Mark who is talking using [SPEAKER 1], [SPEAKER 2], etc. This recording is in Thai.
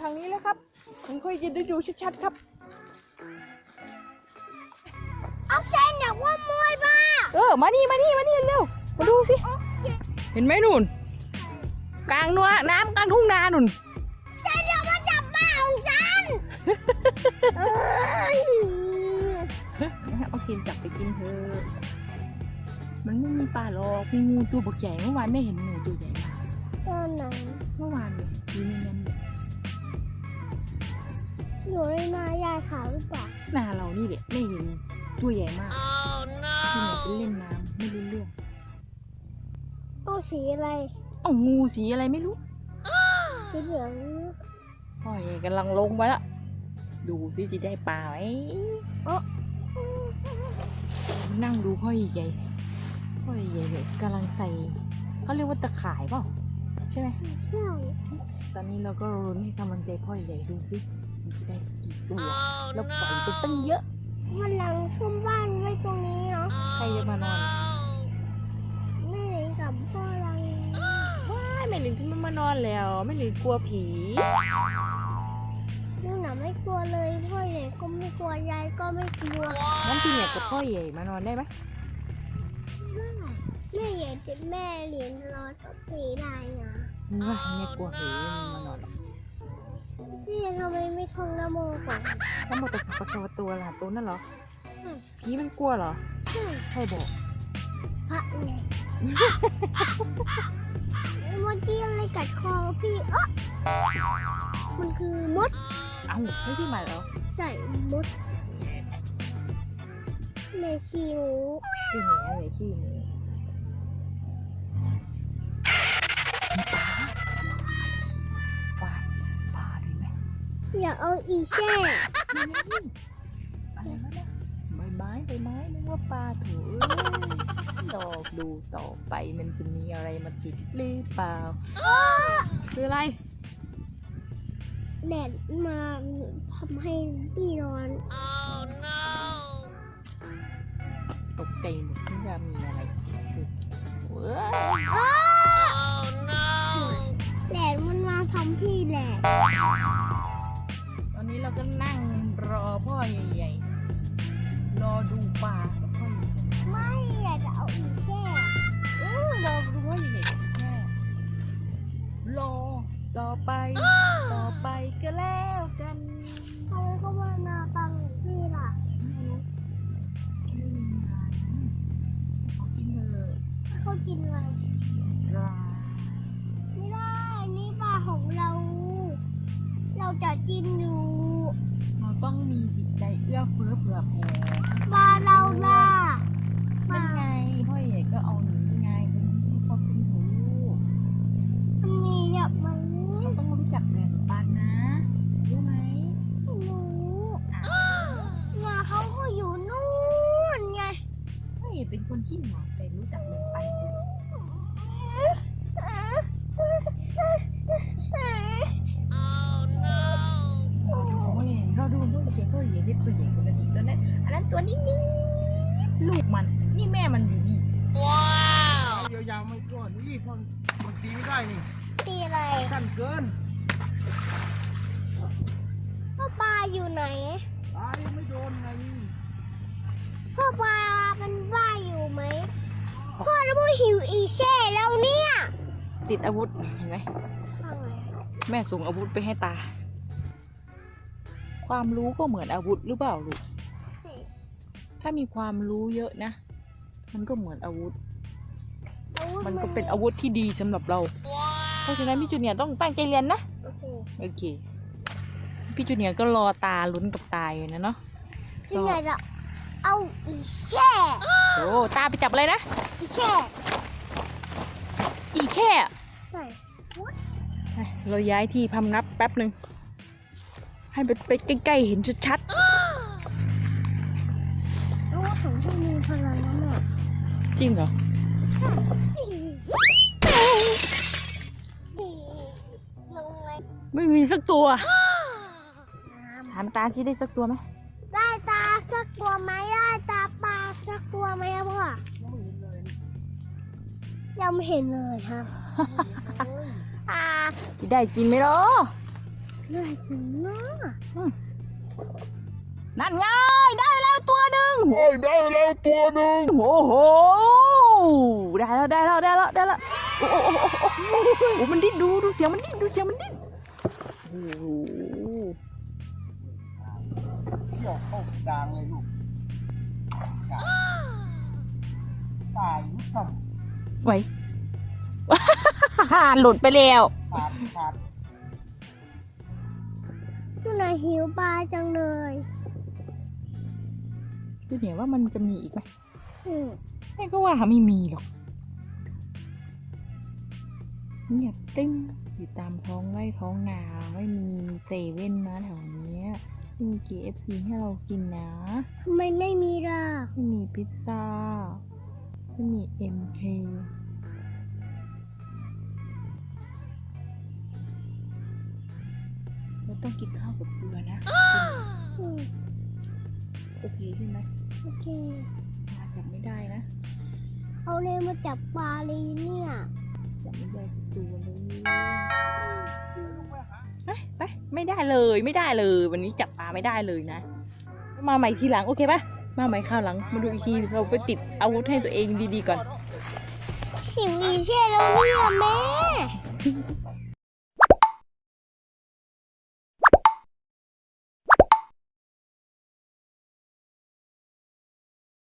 [SPEAKER 1] ทางนี้เลยครับมันค่อยจะได้ดูชัดๆครับ
[SPEAKER 2] เอาใจหนักว่ามวยมา
[SPEAKER 1] เออ มานี่มานี่มานี่เร็ว มาดูสิ เห็นไหมนุ่น กลางนัวน้ำกลางทุ่งนานุ่น
[SPEAKER 2] ใจเดี๋ยวมาจับบ้าของฉันเอ้ย
[SPEAKER 1] เอากินจับไปกินเถอะมันไม่มีปลาหรอกมีงูตัวบักใหญ่เมื่อวานไม่เห็นงูตัวใหญ่มาก
[SPEAKER 2] ตอนไหน
[SPEAKER 1] เมื่อวานเลยอยู่ในนั้นเนี่ย
[SPEAKER 2] อยู่ในนายายขาวหรือเปล่า
[SPEAKER 1] หน้าเรานี่แหละไม่เห็นตัวใหญ่มากที่ไหนไปเล่นน้ำไม่รู้เรื่อง
[SPEAKER 2] ตัวสีอะไร
[SPEAKER 1] เอ้างูสีอะไรไม่รู้
[SPEAKER 2] สีเหลือง
[SPEAKER 1] พ่อใหญ่กำลังลงไปละดูสิจะได้ปลาไหม
[SPEAKER 2] เอ๋อ
[SPEAKER 1] นั่งดูพ่อใหญ่พ่อใหญ่เลยกำลังใส่เขาเรียกว่าตะข่ายเปล่าใช่ไหม
[SPEAKER 2] ใช่
[SPEAKER 1] ตอนนี้เราก็รุ้นให้กำลังใจพ่อใหญ่ดูสิมันจะ ได้สักกี่ตัวแล้วปล่อยไปตั้งเยอะ
[SPEAKER 2] วันหลังซุ่มบ้านไว้ตรงนี้เนาะ
[SPEAKER 1] ใครจะมานอน
[SPEAKER 2] แม่เล็กกับพ่อรัง
[SPEAKER 1] ว้ายแม่หลินที่มันมานอนแล้วแม่หลินกลัวผี
[SPEAKER 2] นู่นน่ะไม่กลัวเลยพ่อใหญ่ก็ไม่กลัวยายก็ไม่กลัว
[SPEAKER 1] งั้นพี่เนี่ยกับพ่อใหญ่มานอนได้ไหม
[SPEAKER 2] แม่ใหญ่จะแม่เรียนรอสักปีได้นะ
[SPEAKER 1] ว้ายแม่กลัวผีมันมานอนหรอก
[SPEAKER 2] พี่ทำไมไม่ท่องนโมก่อน
[SPEAKER 1] แล้วหมดแต่สัปะตัวตัวละตัวนั่นเหรอผีมันกลัวเหรอ
[SPEAKER 2] ใช่
[SPEAKER 1] บอก
[SPEAKER 2] พระไงเมื่อกี้อะไรกัดคอพี่เอ๊ะมันคือมด
[SPEAKER 1] เอ้าไม่ที่มาแล้ว
[SPEAKER 2] ใส่มดแม่ขี้หมู
[SPEAKER 1] ที่ไหนอะไรที่นี้มี
[SPEAKER 2] อยากเอาอีแช่
[SPEAKER 1] อะไรนะเนี่ยใบไม้ใบไม้นึกว่าปลาถูดอกดูต่อไปมันจะมีอะไรมาติดหรือเปล่าคืออะไร
[SPEAKER 2] แดดมาทำให้พี่นอน
[SPEAKER 1] ตกใจหมดที่ว่ามีอะไรคือเว้ย ใหญ่ๆ รอดูปลากับพ่อใหญ่
[SPEAKER 2] ไม่อยากจะเอาอีแช่
[SPEAKER 1] เออรอดูพ่อใหญ่ๆแค่รอต่อไปต่อไปก็แล้วกัน
[SPEAKER 2] ทำไมเขามานาตังพี่ล่ะ
[SPEAKER 1] ไม่รู้ไม่มีงานขอกินเถอะ
[SPEAKER 2] เขากินอะไร
[SPEAKER 1] ปลา
[SPEAKER 2] ไม่ได้ นี่ปลาของเรา เราจะกินอยู่
[SPEAKER 1] เราต้องมีจิต ใจเอื้อเพื่อเผื่อแผ่ นตีไม่
[SPEAKER 2] ได้
[SPEAKER 1] นี่ตีอะ
[SPEAKER 2] ไร
[SPEAKER 3] สั้นเกิน
[SPEAKER 2] พ่อปลาอยู่ไหน
[SPEAKER 3] ตายังไม่โดนไง
[SPEAKER 2] พ่อปลามันว่ายอยู่ไหมพ่อแล้วพ่อหิวอีแช่แล้วเนี่ย
[SPEAKER 1] ติดอาวุธเห็นไหม
[SPEAKER 2] ทำไง
[SPEAKER 1] แม่ส่งอาวุธไปให้ตา ความรู้ก็เหมือนอาวุธหรือเปล่าลูกถ้ามีความรู้เยอะนะ มันก็เหมือนอาวุธ มันก็เป็นอาวุธที่ดีสำหรับเรา เพราะฉะนั้นพี่จูเนียร์ต้องตั้งใจเรียนนะ
[SPEAKER 2] โอเค
[SPEAKER 1] โอเคพี่จูเนียร์ก็รอตาลุ้นกับตาอยู่นะเนาะ
[SPEAKER 2] ที่ไหนจะเอาอีแช่
[SPEAKER 1] โอ้ตาไปจับอะไรนะ
[SPEAKER 2] อีแช่
[SPEAKER 1] อีแค่
[SPEAKER 2] ใส่
[SPEAKER 1] เราย้ายที่พำนับแป๊บหนึ่ง ให้ไปไปใกล้ๆเห็นชัด
[SPEAKER 2] รู้ว่าของที่มีพลังนะแม่
[SPEAKER 1] ๆจริงเหรอ ไม่มีสักตัว ถามตาชี้ได้สักตัวไหม
[SPEAKER 2] ได้ตาสักตัวไหมได้ตาปลาสักตัวไหมครับพ่อยังไม่เห็นเลยครับอ่า
[SPEAKER 1] จะได้กินไหมล่ะ
[SPEAKER 2] น่ากินมาก
[SPEAKER 1] นั่นไงได้แล้วตัวหนึ่ง
[SPEAKER 3] โอ้ยได้แล้วตัวหนึ่ง
[SPEAKER 1] โอ้โหได้แล้วได้แล้วได้แล้วได้แล้วโอ้โหโอ้โหโอ้โหโอ้โหมันดิ้นดูดูเสียงมันดิ้นดูเสียงมันดิ้น โอ้โห
[SPEAKER 3] เที่ยวเข้ากลางเลยลูกกลางตายลูกต่
[SPEAKER 1] ไว้หลุดไปแล้วำ
[SPEAKER 3] ขาดขาด
[SPEAKER 2] ดูน่าหิวปลาจังเลย
[SPEAKER 1] ดูเนี่ยว่ามันจะมีอีกไหม
[SPEAKER 2] อืม
[SPEAKER 1] แม่ก็ว่าไม่มีหรอก เงียบติ้ง อยู่ตามท้องไร่ท้องนาไม่มีเซเว่นนะแถวเนี้ยไม่มี KFC ให้เรากินนะ
[SPEAKER 2] ทำไมไม่มีล่ะ
[SPEAKER 1] ไม่มีพิซซ่าไม่มี MK เราต้องกินข้าวกับเกลือนะ
[SPEAKER 2] อืม
[SPEAKER 1] โอเคใช่ไหม
[SPEAKER 2] โอเค
[SPEAKER 1] มาจับไม่ได้นะ
[SPEAKER 2] เอาเลยมาจับปลาเลยเนี่ย
[SPEAKER 1] ได้เลยไม่ได้เลย วันนี้จับปลาไม่ได้เลยนะ มาใหม่ทีหลังโอเคปะมาใหม่ข้าวหลัง มาดูอีกทีเราไปติดอาวุธให้ตัวเองดีๆก่อน
[SPEAKER 2] สิวีเช่เราเนี่ยแม่